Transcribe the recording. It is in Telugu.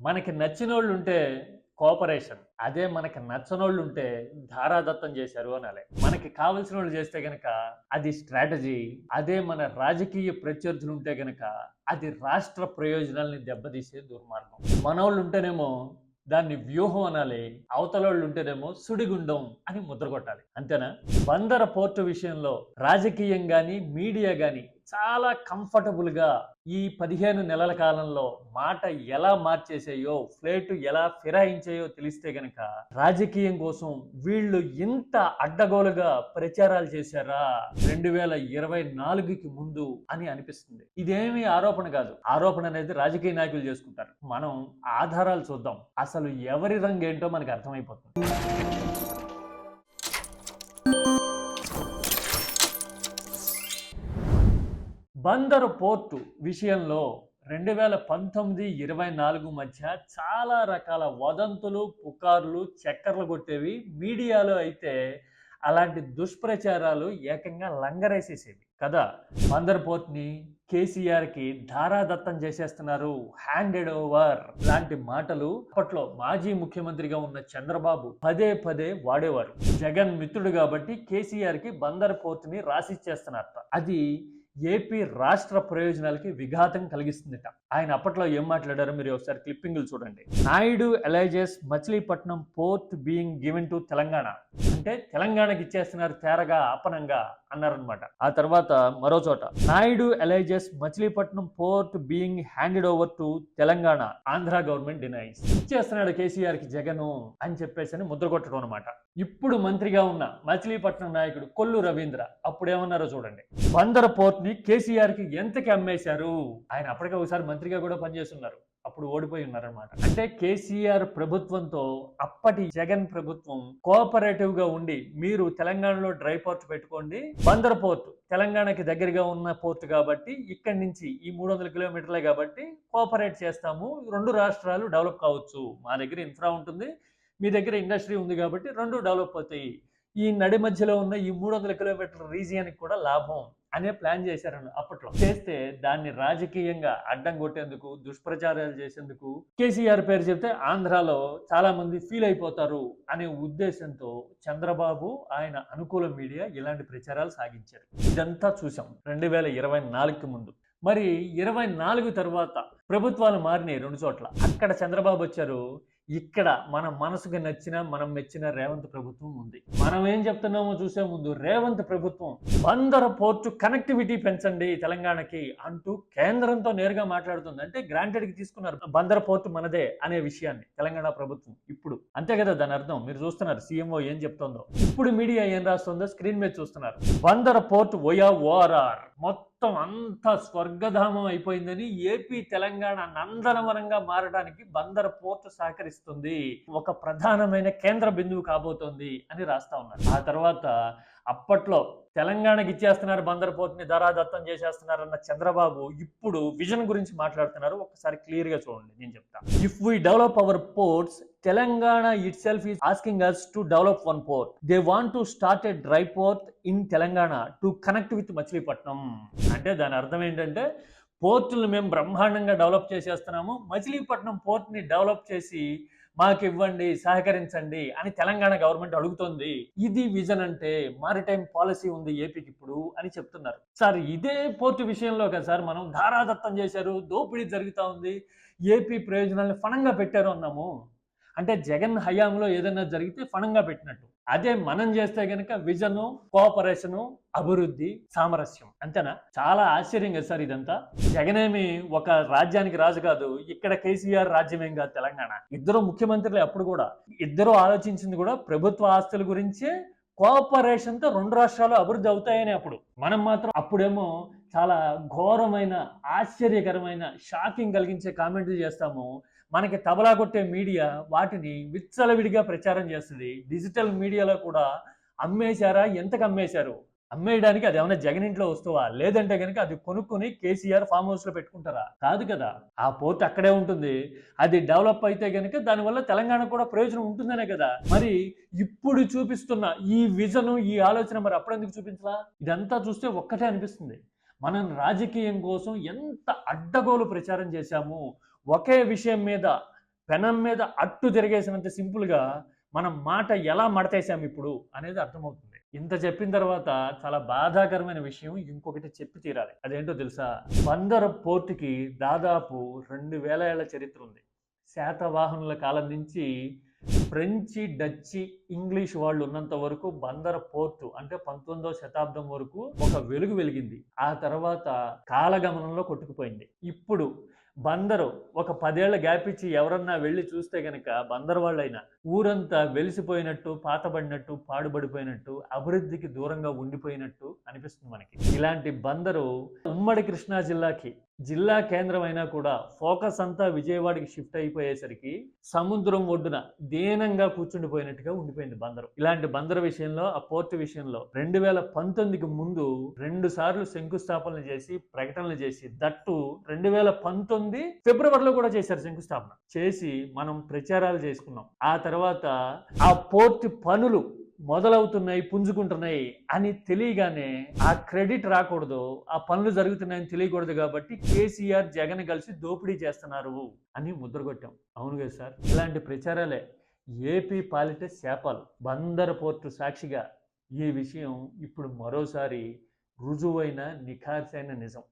మనకి నచ్చిన వాళ్ళు ఉంటే కోఆపరేషన్ అదే మనకి నచ్చనోళ్ళు ఉంటే ధారాదత్తం చేశారు అనాలి. మనకి కావలసిన వాళ్ళు చేస్తే గనక అది స్ట్రాటజీ అదే మన రాజకీయ ప్రత్యర్థులు ఉంటే గనక అది రాష్ట్ర ప్రయోజనాల్ని దెబ్బతీసే దుర్మార్గం. మనోళ్ళు ఉంటేనేమో దాన్ని వ్యూహం అనాలి అవతల వాళ్ళు ఉంటేనేమో సుడిగుండం అని ముద్ర కొట్టాలి అంతేనా? బందర పోర్టు విషయంలో రాజకీయం గాని మీడియా గాని చాలా కంఫర్టబుల్గా ఈ పదిహేను నెలల కాలంలో మాట ఎలా మార్చేసాయో ఫ్లేటు ఎలా ఫిరాయించాయో తెలిస్తే గనక రాజకీయం కోసం వీళ్ళు ఇంత అడ్డగోలుగా ప్రచారాలు చేశారా రెండు వేల ఇరవై నాలుగుకి ముందు అని అనిపిస్తుంది. ఇదేమీ ఆరోపణ కాదు. ఆరోపణ అనేది రాజకీయ నాయకులు చేసుకుంటారు. మనం ఆధారాలు చూద్దాం. అసలు ఎవరి రంగు ఏంటో మనకు అర్థమైపోతుంది. బందరు పోర్టు విషయంలో రెండు వేల పంతొమ్మిది ఇరవై నాలుగు మధ్య చాలా రకాల వదంతులు పుకార్లు చక్కర్లు కొట్టేవి మీడియాలో అయితే అలాంటి దుష్ప్రచారాలు ఏకంగా లంగరేసేసేవి. కదా? బందర్ పోర్ట్ని కేసీఆర్కి ధారాదత్తం చేసేస్తున్నారు. హ్యాండెడ్ ఓవర్ లాంటి మాటలు అప్పట్లో మాజీ ముఖ్యమంత్రిగా ఉన్న చంద్రబాబు పదే పదే వాడేవారు. జగన్ మిత్రుడు కాబట్టి కేసీఆర్కి బందర్ పోర్ట్ని రాసిచ్చేస్తున్నారట. అది ఏపీ రాష్ట్ర ప్రయోజనాలకి విఘాతం కలిగిస్తుందట. ఆయన అప్పట్లో ఏం మాట్లాడారో మీరు ఒకసారి క్లిప్పింగ్లు చూడండి. Naidu alleges Machilipatnam port being given to Telangana. అంటే తెలంగాణకి ఇచ్చేస్తున్నారు తేరగా అపనంగా అన్నారనమాట ఆ తర్వాత మరో చోట Naidu alleges Machilipatnam port being handed over to Telangana Andhra government denies ఇచ్చేస్తున్నాడు కేసీఆర్కి జగను అని చెప్పేసి అని ముద్ర కొట్టడం అనమాట ఇప్పుడు మంత్రిగా ఉన్న మచిలీపట్నం నాయకుడు కొల్లు రవీంద్ర అప్పుడు ఏమన్నారో చూడండి. బందర పోర్ట్ని కేసీఆర్కి ఎంతకి అమ్మేశారు? ఆయన అప్పటికే ఒకసారి మంత్రిగా కూడా పనిచేస్తున్నారు. అప్పుడు ఓడిపోయి ఉన్నారనమాట అంటే కేసీఆర్ ప్రభుత్వంతో అప్పటి జగన్ ప్రభుత్వం కోఆపరేటివ్గా ఉండి మీరు తెలంగాణలో డ్రై పోర్ట్ పెట్టుకోండి బందర్ పోర్ట్ తెలంగాణకి దగ్గరగా ఉన్న పోర్ట్ కాబట్టి ఇక్కడి నుంచి ఈ మూడు వందల కిలోమీటర్లే కాబట్టి కోఆపరేట్ చేస్తాము. రెండు రాష్ట్రాలు డెవలప్ కావచ్చు. మా దగ్గర ఇన్ఫ్రా ఉంటుంది మీ దగ్గర ఇండస్ట్రీ ఉంది కాబట్టి రెండు డెవలప్ అవుతాయి. ఈ నడి మధ్యలో ఉన్న ఈ మూడు వందల కిలోమీటర్ల రీజియన్కి కూడా లాభం. అనే ప్లాన్ చేశారని అప్పట్లో. చేస్తే దాన్ని రాజకీయంగా అడ్డం కొట్టేందుకు దుష్ప్రచారాలు చేసేందుకు కేసీఆర్ పేరు చెప్తే ఆంధ్రాలో చాలా మంది ఫీల్ అయిపోతారు అనే ఉద్దేశంతో చంద్రబాబు ఆయన అనుకూల మీడియా ఇలాంటి ప్రచారాలు సాగించారు. ఇదంతా చూసాం రెండు వేల ఇరవై నాలుగుకి ముందు. మరి ఇరవై నాలుగు తర్వాత ప్రభుత్వాలు మారినాయి రెండు చోట్ల. అక్కడ చంద్రబాబు వచ్చారు ఇక్కడ మన మనసుకు నచ్చిన మనం మెచ్చిన రేవంత్ ప్రభుత్వం ఉంది. మనం ఏం చెప్తున్నామో చూసే ముందు రేవంత్ ప్రభుత్వం బందర పోర్టు కనెక్టివిటీ పెంచండి తెలంగాణకి అంటూ కేంద్రంతో నేరుగా మాట్లాడుతుంది. అంటే గ్రాంటెడ్కి తీసుకున్నారు. బందర పోర్టు మనదే అనే విషయాన్ని తెలంగాణ ప్రభుత్వం ఇప్పుడు. అంతే కదా దాని అర్థం? మీరు చూస్తున్నారు. సీఎంఓ ఏం చెప్తుందో. ఇప్పుడు మీడియా ఏం రాస్తుందో? స్క్రీన్ మీద చూస్తున్నారు. బందర పోర్ట్ వయా ఓఆర్ఆర్ మొత్తం మొత్తం అంతా స్వర్గధామం అయిపోయిందని ఏపీ తెలంగాణ నందనవనంగా మారడానికి బందర్ పోర్ట్ సహకరిస్తుంది. ఒక ప్రధానమైన కేంద్ర బిందువు కాబోతోంది అని రాస్తా ఉన్నారు. ఆ తర్వాత అప్పట్లో తెలంగాణకి ఇచ్చేస్తున్నారు బందర్ పోర్ట్ని ధరాదత్తం చేసేస్తున్నారు అన్న చంద్రబాబు ఇప్పుడు విజన్ గురించి మాట్లాడుతున్నారు. ఒకసారి క్లియర్గా చూడండి నేను చెప్తా. If we develop our ports Telangana itself is asking us to develop one port they want to start a dry port in Telangana to connect with Machilipatnam. అంటే దాని అర్థం ఏంటంటే పోర్టులు మేము బ్రహ్మాండంగా డెవలప్ చేసేస్తున్నాము మచిలీపట్నం పోర్ట్ని డెవలప్ చేసి మాకు ఇవ్వండి సహకరించండి అని తెలంగాణ గవర్నమెంట్ అడుగుతోంది. ఇది విజన్ అంటే మారిటైమ్ పాలసీ ఉంది ఏపీకి ఇప్పుడు అని చెప్తున్నారు. సార్ ఇదే పోర్టు విషయంలో కదా సార్ మనం ధారాదత్తం చేశారు దోపిడీ జరుగుతూ ఉంది ఏపీ ప్రయోజనాలను ఫణంగా పెట్టారు అన్నాము. అంటే జగన్ హయాంలో ఏదైనా జరిగితే ఫణంగా పెట్టినట్టు. అదే మనం చేస్తే గనక విజను కోఆపరేషను అభివృద్ధి సామరస్యం. అంతేనా? చాలా ఆశ్చర్యంగా సార్ ఇదంతా. జగనేమి ఒక రాజ్యానికి రాజు కాదు ఇక్కడ కేసీఆర్ రాజ్యమేం కాదు తెలంగాణ. ఇద్దరు ముఖ్యమంత్రులు అప్పుడు కూడా. ఇద్దరు ఆలోచించింది కూడా ప్రభుత్వ ఆస్తుల గురించే కోఆపరేషన్తో రెండు రాష్ట్రాలు అభివృద్ధి అవుతాయని అప్పుడు. మనం మాత్రం అప్పుడేమో చాలా ఘోరమైన ఆశ్చర్యకరమైన షాకింగ్ కలిగించే కామెంట్లు చేస్తాము. మనకి తబలా కొట్టే మీడియా వాటిని విచ్చలవిడిగా ప్రచారం చేస్తుంది. డిజిటల్ మీడియాలో కూడా అమ్మేశారా? ఎంతకు అమ్మేశారు? అమ్మేయడానికి అది ఏమైనా జగన్ ఇంట్లో వస్తువా? లేదంటే కనుక అది కొనుక్కొని కేసీఆర్ ఫామ్ హౌస్లో పెట్టుకుంటారా? కాదు కదా. ఆ పోర్ట్ అక్కడే ఉంటుంది. అది డెవలప్ అయితే కనుక దానివల్ల తెలంగాణ కూడా ప్రయోజనం ఉంటుందనే కదా. మరి ఇప్పుడు చూపిస్తున్న ఈ విజన్ ఈ ఆలోచన మరి అప్పుడెందుకు చూపించలా? ఇదంతా చూస్తే ఒక్కటే అనిపిస్తుంది. మనం రాజకీయం కోసం ఎంత అడ్డగోలు ప్రచారం చేశాము? ఒకే విషయం మీద పెనం మీద అట్టు తిరిగేసినంత సింపుల్గా మనం మాట ఎలా మడతేసాం ఇప్పుడు అనేది అర్థమవుతుంది. ఇంత చెప్పిన తర్వాత చాలా బాధాకరమైన విషయం ఇంకొకటి చెప్పి తీరాలి. అదేంటో తెలుసా? బందర్ పోర్టుకి దాదాపు రెండు వేల ఏళ్ళ చరిత్ర ఉంది. శాతవాహనుల కాలం నుంచి ఫ్రెంచి డచ్చి ఇంగ్లీష్ వాళ్ళు ఉన్నంత వరకు బందర్ పోర్టు అంటే పంతొమ్మిదవ శతాబ్దం వరకు ఒక వెలుగు వెలిగింది. ఆ తర్వాత కాలగమనంలో కొట్టుకుపోయింది. ఇప్పుడు బందరు ఒక పదేళ్ళ గ్యాప్ ఇచ్చి ఎవరన్నా వెళ్ళి చూస్తే గనక బందర్ వాళ్ళైనా ఊరంతా వెలిసిపోయినట్టు పాతబడినట్టు పాడుబడిపోయినట్టు అభివృద్ధికి దూరంగా ఉండిపోయినట్టు అనిపిస్తుంది మనకి. ఇలాంటి బందరు ఉమ్మడి కృష్ణా జిల్లాకి జిల్లా కేంద్రం అయినా కూడా ఫోకస్ అంతా విజయవాడకి షిఫ్ట్ అయిపోయేసరికి సముద్రం ఒడ్డున దీనంగా కూర్చుండిపోయినట్టుగా ఉండిపోయింది బందరు. ఇలాంటి బందరు విషయంలో ఆ పోర్టు విషయంలో రెండు వేల పంతొమ్మిదికి ముందు రెండు సార్లు శంకుస్థాపనలు చేసి ప్రకటనలు చేసి దట్టు రెండు వేల పంతొమ్మిది ఫిబ్రవరిలో కూడా చేశారు శంకుస్థాపన. చేసి మనం ప్రచారాలు చేసుకున్నాం. ఆ తర్వాత ఆ పోర్టు పనులు మొదలవుతున్నాయి పుంజుకుంటున్నాయి అని తెలియగానే ఆ క్రెడిట్ రాకూడదు ఆ పనులు జరుగుతున్నాయని తెలియకూడదు కాబట్టి కేసీఆర్ జగన్ కలిసి దోపిడీ చేస్తున్నారు అని ముద్రగొట్టాం అవును కదా సార్? ఇలాంటి ప్రచారాలే. ఏపీ పాలిట శాపాలు బందర పోర్టు సాక్షిగా ఈ విషయం ఇప్పుడు మరోసారి రుజువైన నిఖార్సైన నిజం.